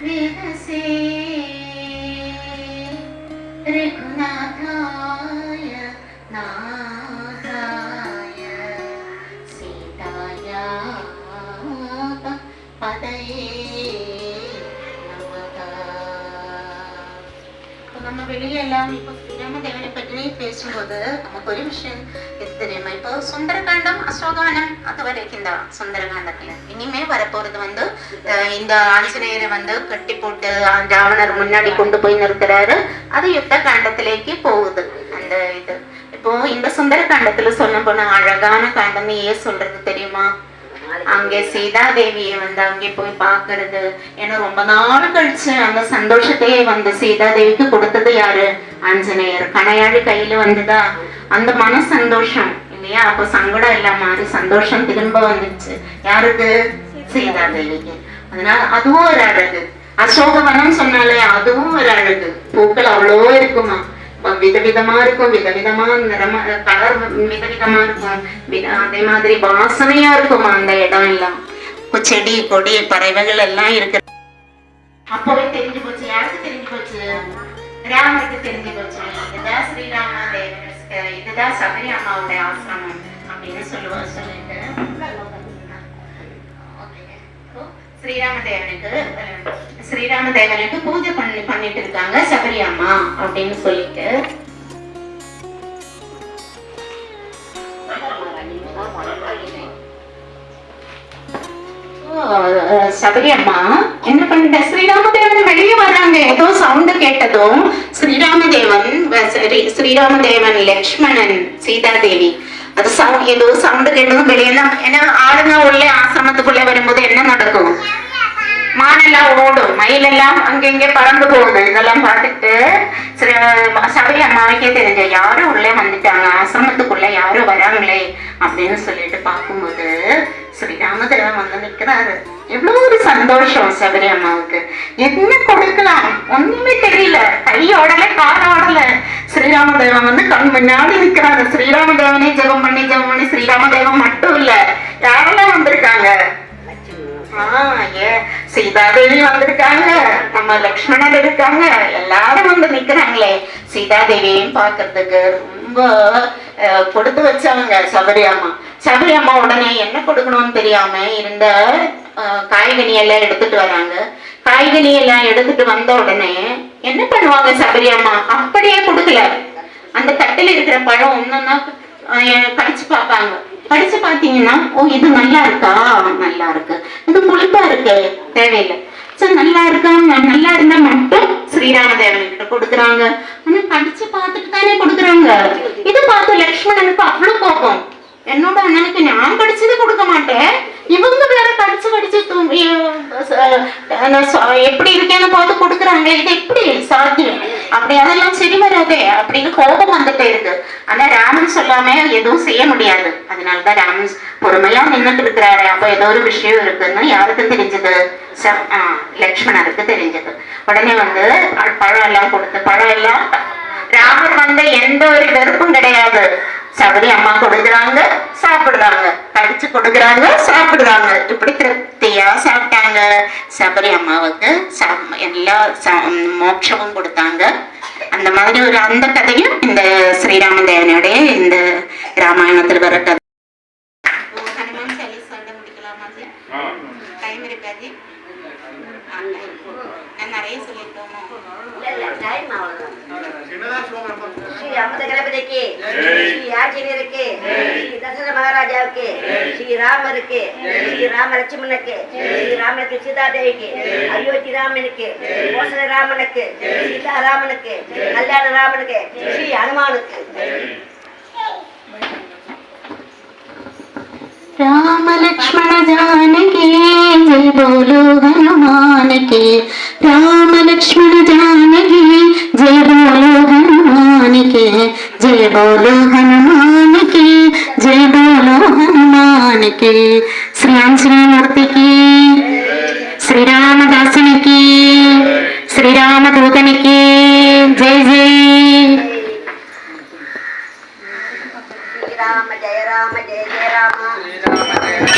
വികസേ രഘുനാഥായ നാഥായ സീതായ പതയേ நம்ம வெளியே எல்லாரும் இப்போ நம்ம தேவனை பற்றினே பேசும்போது நமக்கு ஒரு விஷயம் தெரியுமா இப்போ சுந்தரகாண்டம் அசோகானம் அது வரைக்கும் தான் சுந்தரகாண்டத்துல. இனிமே வரப்போறது வந்து அஹ், இந்த ஆஞ்சநேயரை வந்து கட்டி போட்டு ராவணர் முன்னாடி கொண்டு போய் நிறுத்துறாரு. அது யுத்த காண்டத்திலேக்கு போகுது அந்த இது. இப்போ இந்த சுந்தரகாண்டத்துல சொல்ல போன அழகான காண்டம் ஏன் சொல்றது தெரியுமா? அங்கே சீதா தேவியை வந்து அங்கே போய் பாக்குறது ஏன்னா ரொம்ப நாள் கழிச்சு அந்த சந்தோஷத்தையே வந்து சீதா தேவிக்கு கொடுத்தது யாரு? ஆஞ்சநேயர். கணையாழி கையில வந்துதா? அந்த மன சந்தோஷம் இல்லையா? அப்போ சங்கடம் இல்லாம அது சந்தோஷம் திரும்ப வந்துச்சு. யாருக்கு சீதா தேவிக்கு அதனால அதுவும் ஒரு அழகு. அசோகவனம் சொன்னாலே அதுவும் ஒரு அழகு. பூக்கள் அவ்வளோ இருக்குமா? விதவிதமா இருக்கும் விதவிதமா நிறம கலர் விதவிதமா இருக்கும். அதே மாதிரி வாசனையா இருக்கும் அந்த இடம் எல்லாம். செடி கொடி பறவைகள் எல்லாம் இருக்கு. அப்பவே தெரிஞ்சு போச்சு. யாருக்கு தெரிஞ்சு போச்சு? ராமருக்கு தெரிஞ்சு போச்சு. இதுதான் ஸ்ரீராம தேவன் இதுதான் சபரி அம்மாவுடைய ஆசிரமம் அப்படின்னு சொல்லுவா சொல்லிட்டு. ஸ்ரீராமதேவனுக்கு ஸ்ரீராமதேவனுக்கு பூஜை பண்ணி பண்ணிட்டு இருக்காங்க சபரி அம்மா அப்படின்னு சொல்லிட்டு. சபரி அம்மா என்ன பண்ணிட்ட? ஸ்ரீராமதேவன் வெளியே வர்றாங்க. ஏதோ சவுண்ட் கேட்டதும் ஸ்ரீராமதேவன் ஸ்ரீராமதேவன் லக்ஷ்மணன் சீதா தேவி சவுண்ட் ஏதோ சவுண்ட் கேட்டதும் வெளியே தான் ஏன்னா ஆளுங்க உள்ளே ஆசிரமத்துக்குள்ளே வரும்போது என்ன நடக்கும் மானெல்லாம் ஓடும் மயிலெல்லாம் அங்கங்க பறந்து போகுது இதெல்லாம் பார்த்துட்டு சரி, சபரி அம்மாவுக்கே தெரிஞ்ச யாரும் உள்ளே வந்துட்டாங்க ஆசிரமத்துக்குள்ள யாரும் வராங்களே அப்படின்னு சொல்லிட்டு பார்க்கும்போது ஸ்ரீராமதேவன் வந்து நிற்கிறாரு எவ்வளோ ஒரு சந்தோஷம் சபரி அம்மாவுக்கு என்ன கொடுக்கலாம் ஒண்ணுமே தெரியல கை ஓடல கால் ஓடல ஸ்ரீராமதேவன் வந்து கண் முன்னாடி நிக்கிறாரு ஸ்ரீராமதேவனே ஜெபம் பண்ணி ஜெபம் பண்ணி ஸ்ரீராமதேவன் மட்டும் இல்ல யாரெல்லாம் வந்திருக்காங்க? சீதாதேவி வந்திருக்காங்க நம்ம லக்ஷ்மணர் இருக்காங்க எல்லாரும் வந்து நிக்கிறாங்களே. சீதாதேவியும் பாக்குறதுக்கு ரொம்ப கொடுத்து வச்சவங்க சபரி அம்மா சபரி அம்மா உடனே என்ன கொடுக்கணும்னு தெரியாம இருந்த காய்கனி எல்லாம் எடுத்துட்டு வராங்க. காய்கனி எல்லாம் எடுத்துட்டு வந்த உடனே என்ன பண்ணுவாங்க சபரி அம்மா? அப்படியே கொடுக்கல. அந்த தட்டில் இருக்கிற பழம் ஒன்னொன்னா கடிச்சு பார்ப்பாங்க. படிச்சு பாத்தீங்கன்னா ஓ இது நல்லா இருக்கா? நல்லா இருக்கு. இது புளிப்பா இருக்கு. தேவையில்லை. சரி நல்லா இருக்கா? நல்லா இருந்தா மட்டும் ஸ்ரீராம தேவன்கிட்ட கொடுக்குறாங்க. ஆனா படிச்சு பார்த்துட்டு தானே கொடுக்குறாங்க. இது பார்த்து லக்ஷ்மணனுக்கு அவ்வளவு கோபம். என்னோட அண்ணனுக்கு நான் கடிச்சது கொடுக்க மாட்டேன். இவங்க வேற கடிச்சு கடிச்சு தூ- எப்படி இருக்கேன்னு பார்த்து கொடுக்குறாங்க இது எப்படி சாத்தியம்? அப்படி அதெல்லாம் சரி வராதே அப்படின்னு கோபம் வந்துட்டே இருக்கு. ஆனா ராமன் சொல்லாம எதுவும் செய்ய முடியாது. அதனாலதான் ராமன் பொறுமையா நின்றுட்டு இருக்கிறாரு. அப்ப ஏதோ ஒரு விஷயம் இருக்குன்னு யாருக்கு தெரிஞ்சது? ச- லக்ஷ்மணருக்கு தெரிஞ்சது. உடனே வந்து பழம் எல்லாம் கொடுத்து பழம் எல்லாம் ராமர் வந்து எந்த ஒரு வெறுப்பும் கிடையாது. சபரி அம்மா கொடுக்குறாங்க சாப்பிடுறாங்க. கடிச்சு கொடுக்குறாங்க சாப்பிடுறாங்க. இப்படி திருப்தியா சாப்பிட்டாங்க. சபரி அம்மாவுக்கு சா- எல்லா ச- மோட்சமும் கொடுத்தாங்க. அந்த மாதிரி ஒரு அந்த கதையும் இந்த ஸ்ரீராம தேவனுடைய இந்த ராமாயணத்தில் வர கதை சொல்லுவாங்க சார் டைம் இருக்காது நான் நிறைய சொல்லியிருக்கோமோ ஸ்ரீ அமுத கணபதிக்கு ஸ்ரீ ஆஞ்சநேயருக்கு ஸ்ரீ தசரத மகாராஜாவுக்கு ஸ்ரீ ராமருக்கு ஸ்ரீ ராம லட்சுமணனுக்கு ஸ்ரீ ராமனுக்கு சீதாதேவிக்கு அயோத்தி ராமனுக்கு கோசல ராமனுக்கு சீதா ராமனுக்கு கல்யாண ராமனுக்கு ஸ்ரீ ஹனுமானுக்கு ராமலட்சுமண जानकी जय बोलो हनुमान की राम लक्ष्मण जानकी जय बोलो हनुमान की जय बोलो हनुमान की जय बोलो हनुमान की श्री श्रीमूर्ति की श्री रामदासुनि की श्री राम दूतनि की जय जय राम जय राम जय जय राम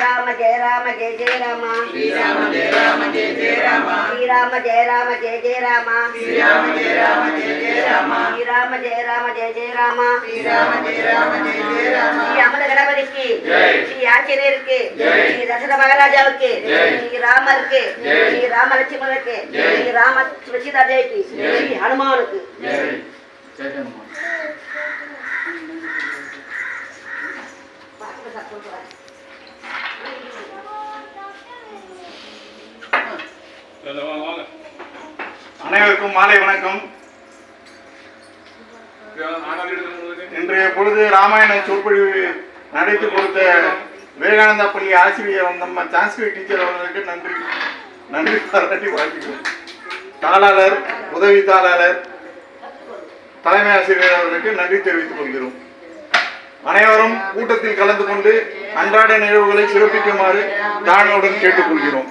राम जय राम जय जय राम। श्री राम जय राम जय जय राम। श्री राम जय राम जय जय राम। श्री राम जय राम जय जय राम। श्री राम जय राम जय जय राम। श्री राम जय राम जय जय राम। श्री रामन गणपति की श्री आचार्यर के श्री दशरथ महाराजा के श्री रामर के श्री राम लक्ष्मण के श्री राम सीता देव की श्री हनुमान की जय हनुमान அனைவருக்கும் மாலை வணக்கம். இன்றைய பொழுது ராமாயண சொற்பொழிவு நடித்து கொடுத்த விவேகானந்தா பள்ளி ஆசிரியர் நம்ம சான்ஸ்கிரிட் டீச்சர் அவர்களுக்கு நன்றி. நன்றி பாராட்டி வாழ்த்துக்கிறோம் தாளாளர் உதவி தாளாளர் தலைமை ஆசிரியர் அவர்களுக்கு நன்றி தெரிவித்துக் கொள்கிறோம். அனைவரும் கூட்டத்தில் கலந்து கொண்டு அன்றாட நிகழ்வுகளை சிறப்பிக்குமாறு தாழ்வுடன் கேட்டுக்கொள்கிறோம்.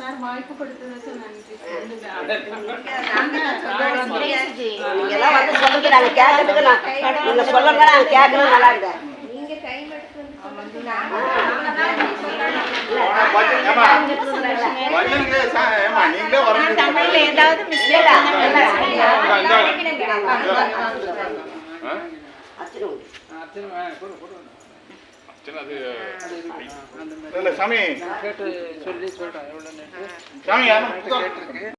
சார் வாய்ப்பு கொடுத்ததுக்கு நன்றி நீங்க எல்லாம் வந்து சொல்லுங்க நாங்க கேட்கறதுக்கு நான் நீங்க சொல்லுங்க. நாங்க கேட்கணும் நல்லா இருந்தேன் நீங்க டைம் எடுத்து ஏதாவது மிஸ்டேக் சாமி. கேட்டு சொல்லி சொல்றேன் எவ்வளோ சாமி